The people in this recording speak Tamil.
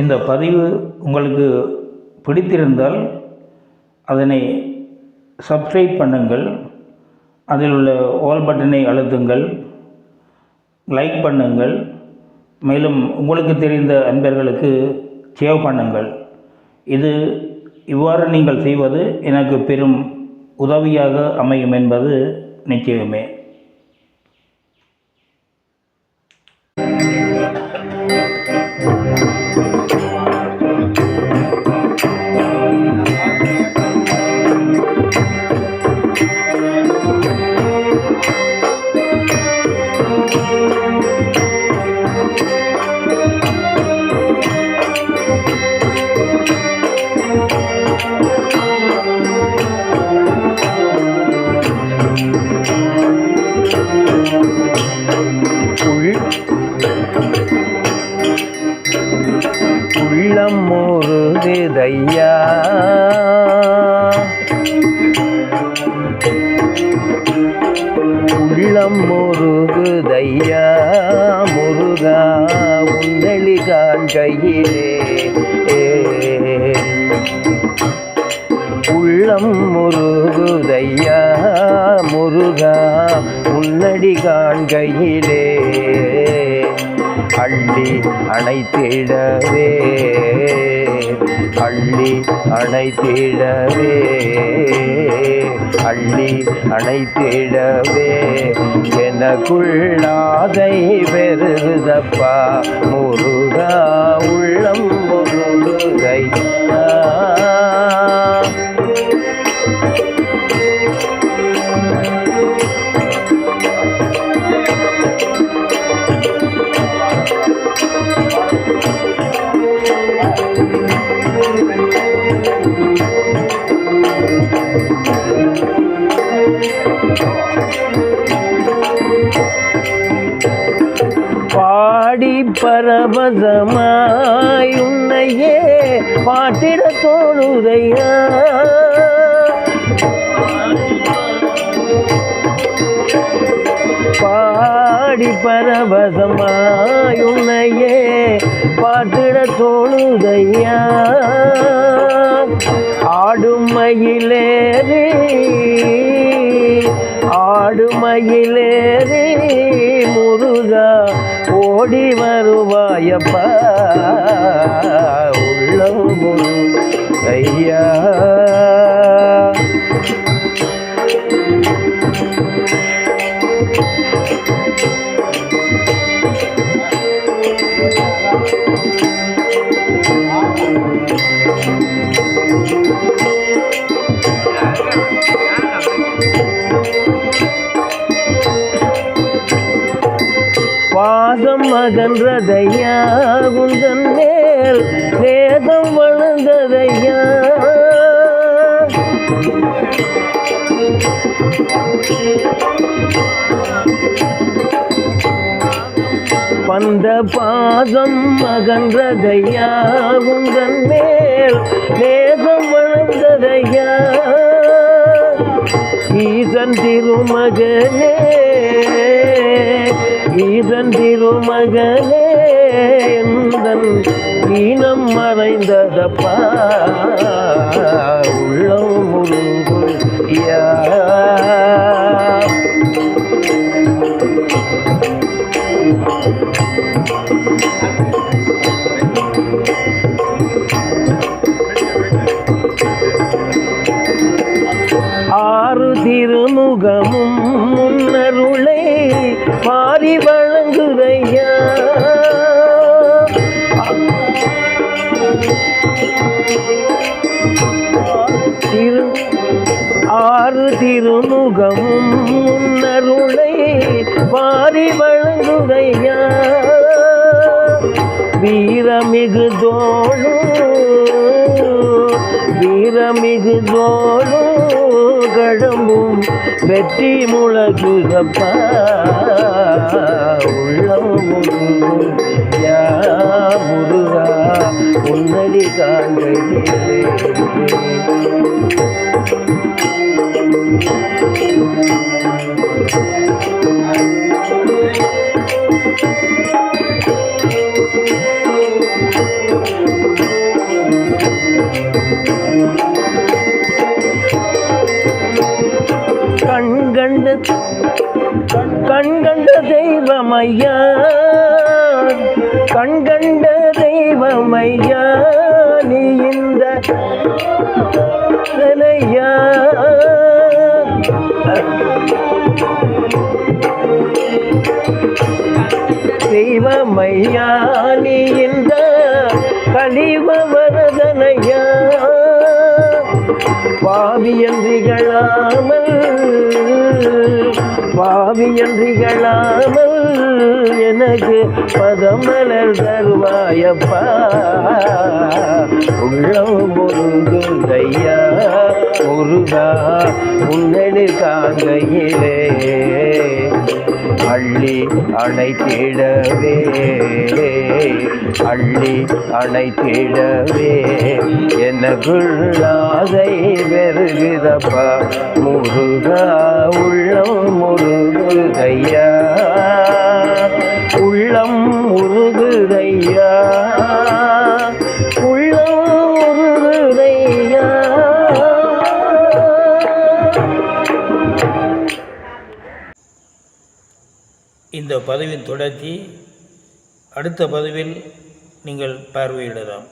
இந்த பதிவு உங்களுக்கு பிடித்திருந்தால் அதனை சப்ஸ்கிரைப் பண்ணுங்கள். அதில் உள்ள ஆல் பட்டனை அழுத்துங்கள். லைக் பண்ணுங்கள். மேலும் உங்களுக்கு தெரிந்த அன்பர்களுக்கு சேவ் பண்ணுங்கள். இது இவ்வாறு நீங்கள் செய்வது எனக்கு பெரும் உதவியாக அமையும் என்பது நிச்சயமே. அள்ளி அணைத்திடவே. அள்ளி அணைத்திடவே. அள்ளி அணைத்திடவே எனக்குள்ளாதை பெருகுதப்பா முருகா உள்ளம் பரபதமாய் உன்னையே பாட்டிட தோணுதையா பாடி பரவசமாய் உன்னையே பாட்டிட தோணுதையா ஆடுமையிலேறி ஆடுமையிலேறி வருவாயப்பா உள்ளம் ஐயா பாதம் குந்தன் மேல் வேதம் வளர்ந்ததையா பந்த பாதம் மகன்றதையா குந்தன் மேல் வேதம் வளர்ந்ததையா ஈசன் திருமகனே ஈசன் திருமகளே எந்தன் ஈனம் மறைந்ததப்பா. உள்ளம் முழுகு யா திருமுகமும் முன்னருளை பாரி வழங்குதையா திரு ஆறு திருமுகமும் முன்னருளை பாரி வழங்குதையா வீரமிகு தோளும் வீரமிகு தோளும் கடம்பும் வெற்றி முழகுதப்பா உள்ளம் யா முருகா உன்னடி காண்கையிலே you. தெய்வமையா? கண்கண்ட தெய்வமையா? நீ இந்த ஐயா தெய்வமையா? நீ இந்த கலிவ வரதனையா பாவியன்றிகளாமல் பாவியன்றிகளாமல் எனக்கு பதமலர் தருவாயப்பா. உள்ளம் முருகுதையா முருகா உன்னடி காங்கையிலே. அள்ளி அணைத்திடவே அள்ளி அணைத்திடவே. எனக்குள்ளாதை பெருகிதப்பா. முருகா உள்ளம் முருகுதையா பதவியின் தொடர்ச்சி அடுத்த பதிவில் நீங்கள் பார்வையிடலாம்.